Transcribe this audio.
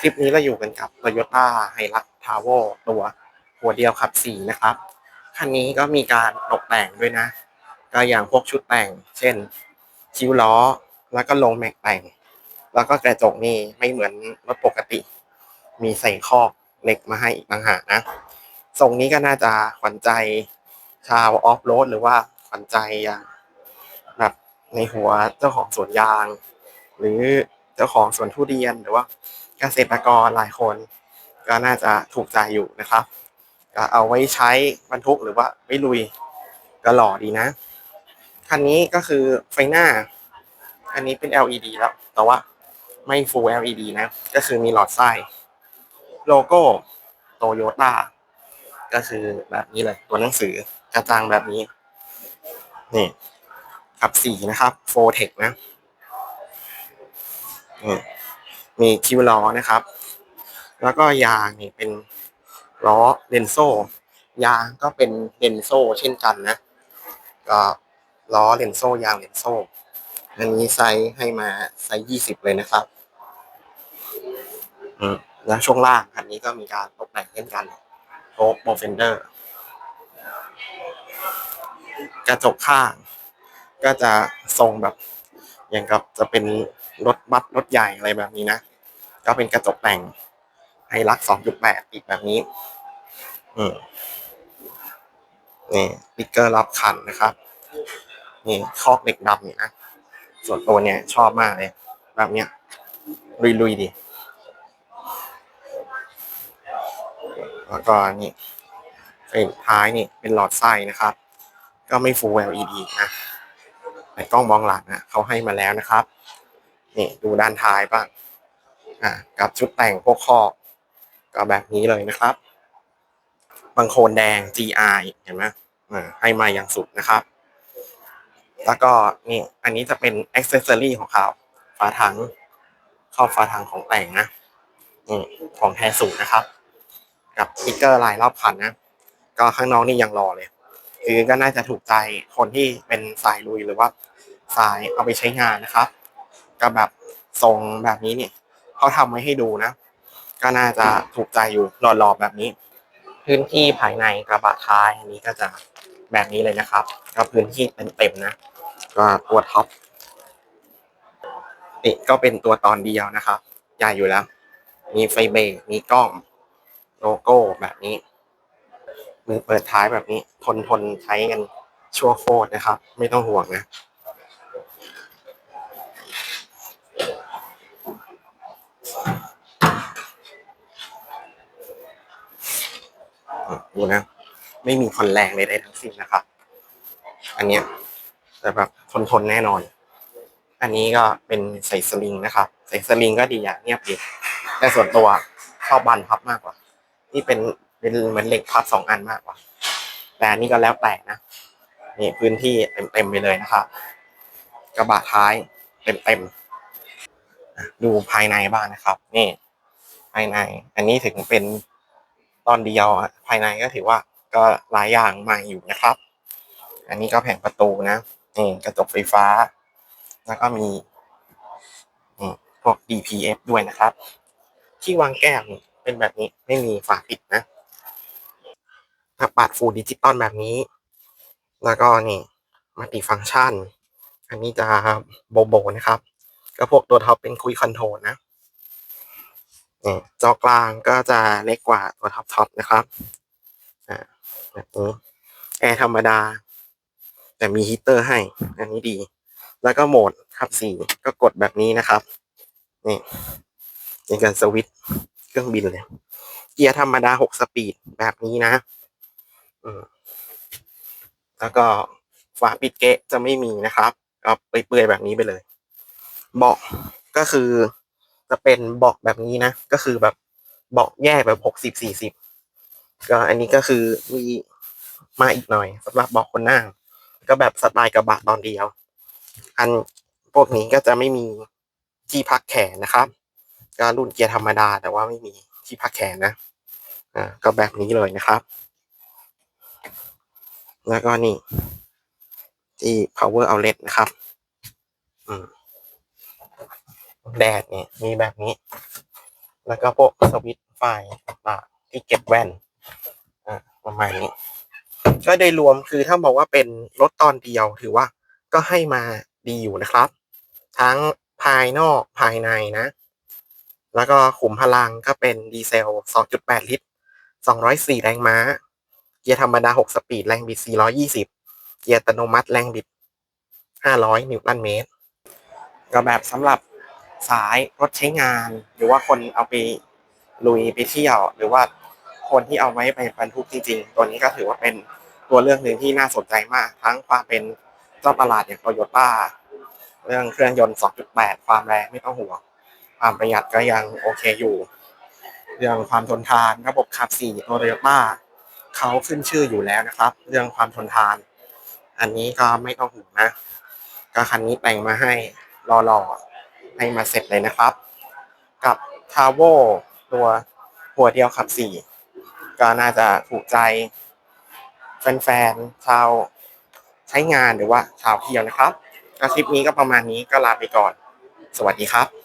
คลิปนี้เราอยู่กันกับ Toyota Hilux Bravo ตัวหัวเดียวขับสี่นะครับ คันนี้ก็มีการตกแต่งด้วยนะ ก็อย่างพวกชุดแต่ง เช่น คิ้วล้อ แล้วก็ลงแม็กแต่ง แล้วก็กระจกนี่ไม่เหมือนรถปกติ มีใส่คอกเหล็กมาให้อีกต่างหากนะทรงนี้ก็น่าจะขวัญใจชาวออฟโรดหรือว่าขวัญใจอย่างแบบในหัวเจ้าของสวนยาง หรือเจ้าของสวนทุเรียนหรือว่า เกษตรกรหลายคน ก็น่าจะถูกใจอยู่นะครับก็เอาไว้ใช้บรรทุกหรือว่าไว้ลุยก็หล่อดีนะ คันนี้ก็คือไฟหน้า อันนี้เป็น LED แล้ว แต่ว่าไม่ Full LED นะ ก็คือมีหลอดไส้โลโก้โตโยต้าก็คือแบบนี้เลย ตัวหนังสือกระจังแบบนี้ นี่ขับสีนะครับโฟเทคนะนี่ มีคิวล้อนะครับ แล้วก็ยางนี่เป็นล้อเลนโซยางก็เป็นเลนโซเช่นกันนะ ก็ล้อเลนโซยางเลนโซอันนี้ไซส์ให้มาไซส์ยี่สิบเลยนะครับอืมแล้วช่วงล่างคันนี้ก็มีการตกแต่งเช่นกันโต๊ะโบเฟนเดอร์ กระจกข้าง ก็จะทรงแบบ อย่างกับจะเป็นรถบัสรถใหญ่อะไรแบบนี้นะ ก็เป็นกระจกแต่งไฮลัก2.8อีกแบบนี้ อืมนี่ติ๊กเกอร์รอบคันนะครับ นี่คอกเหล็กดำนี่นะส่วนตัวเนี่ยชอบมากเลย แบบเนี้ยลุยๆดีแล้วก็นี่ไฟท้ายนี่เป็นหลอดไส้นะครับ ก็ไม่ Full LED นะแต่กล้องมองหลังนะเขาให้มาแล้วนะครับ นี่ดูด้านท้ายบ้าง อ่ากับชุดแต่งพวกคอกก็แบบนี้เลยนะครับ บางโคนแดง GR เห็นไหมอ่าให้มาอย่างสุดนะครับ แล้วก็นี่อันนี้จะเป็นอ c เซสซอรี่ของเขาฝาถังครอบฝาถังของแต่งนะนี่ของแท้สูตรนะครับ กับสติ๊กเกอร์ลายรอบคันนะก็ข้างนอกนี่ยังรอเลย คือก็น่าจะถูกใจคนที่เป็นสายลุยหรือว่าสายเอาไปใช้งานนะครับ ก็แบบทรงแบบนี้เนี่ย เขาทำไว้ให้ดูนะ ก็น่าจะถูกใจอยู่หล่อๆแบบนี้ พื้นที่ภายในกระบะท้ายอันนี้ก็จะแบบนี้เลยนะครับ ก็พื้นที่เต็มๆนะ ก็ตัวท็อปนี่ก็เป็นตัวตอนเดียวนะครับใหญ่อยู่แล้ว มีไฟเบรกมีกล้อง โลโก้แบบนี้ มือเปิดท้ายแบบนี้ ทนทนใช้กันชั่วโคตรนะครับ ไม่ต้องห่วงนะ ดูนะ ไม่มีคนแรงใดๆทั้งสิ้นนะครับ อันเนี้ยแต่แบบทนทนแน่นอน อันนี้ก็เป็นใส่สลิงนะครับ ใส่สลิงก็ดีอย่างเงียบดีแต่ส่วนตัวชอบบันพับมากกว่า นี่เป็นเป็นเหมือนเหล็กพับสองอันมากกว่า แต่อันนี้ก็แล้วแต่นะนี่พื้นที่เต็มๆไปเลยนะครับกระบะท้ายเต็มๆดูภายในบ้างนะครับ นี่ ภายใน อันนี้ถึงเป็น ตอนเดียวภายในก็ถือว่าก็หลายอย่างมาอยู่นะครับ อันนี้ก็แผงประตูนะนี่กระจกไฟฟ้า แล้วก็มีพวก DPF ด้วยนะครับ ที่วางแก้วเป็นแบบนี้ไม่มีฝาปิดนะถ้าปัดฟูดิจิตอลแบบนี้ แล้วก็นี่มัลติฟังก์ชัน อันนี้จะโบโบนะครับ ก็พวกตัวท็อปเป็นคุยคอนโทรลนะ จอกลางก็จะเล็กกว่าตัวท็อปท็อปนะครับแบบนี้แอร์ธรรมดา แต่มีฮีตเตอร์ให้ อันนี้ดี แล้วก็โหมดขับสี่ก็กดแบบนี้นะครับนี่ในการสวิตช์เครื่องบินเลยเกียร์ธรรมดาหกสปีดแบบนี้นะแล้วก็ฝาปิดเกะจะไม่มีนะครับ ก็เปื่อยๆแบบนี้ไปเลย เบาะก็คือ จะเป็นบาะแบบนี้นะ ก็คือแบบบาะแยกแบบหกสิบสี่สิบก็อันนี้ก็คือมีมาอีกหน่อยสำหรับบาะคนนั่งก็แบบสไตล์กระบะตอนเดียว อันพวกนี้ก็จะไม่มีที่พักแขนนะครับ ก็รุ่นเกียร์ธรรมดา แต่ว่าไม่มีที่พักแขนนะอ่าก็แบบนี้เลยนะครับ แล้วก็นี่ที่ power outlet นะครับ อืม แดดเนี่ยมีแบบนี้ แล้วก็พวกสวิตไฟต่างๆที่เก็บแว่นอ่าประมาณนี้ ก็โดยรวมคือถ้าบอกว่าเป็นรถตอนเดียวถือว่าก็ให้มาดีอยู่นะครับ ทั้งภายนอกภายในนะ แล้วก็ขุมพลังก็เป็นดีเซล 2.8 ลิตร 204 แรงม้า เกียร์ธรรมดา 6 สปีด แรงบิด 420 เกียร์อัตโนมัติแรงบิด 500 นิวตันเมตร ก็แบบสำหรับ สายรถใช้งาน หรือว่าคนเอาไปลุยไปเที่ยว หรือว่าคนที่เอาไว้ไปบรรทุกจริง ๆ ตัวนี้ก็ถือว่าเป็นตัวเลือกหนึ่งที่น่าสนใจมาก ทั้งความเป็นเจ้าตลาดอย่างโตโยต้าเรื่องเครื่องยนต์ 2.8 ความแรงไม่ต้องห่วงความประหยัดก็ยังโอเคอยู่ เรื่องความทนทานระบบขับสี่โตโยต้าเขาขึ้นชื่ออยู่แล้วนะครับ เรื่องความทนทาน อันนี้ก็ไม่ต้องห่วงนะ ก็คันนี้แต่งมาให้รอๆ ให้มาเสร็จเลยนะครับ กับทาโวตัวหัวเดียวขับสี่ก็น่าจะถูกใจ แฟนๆชาวใช้งานหรือว่าชาวเที่ยวนะครับคลิปนี้ก็ประมาณนี้ก็ลาไปก่อน สวัสดีครับ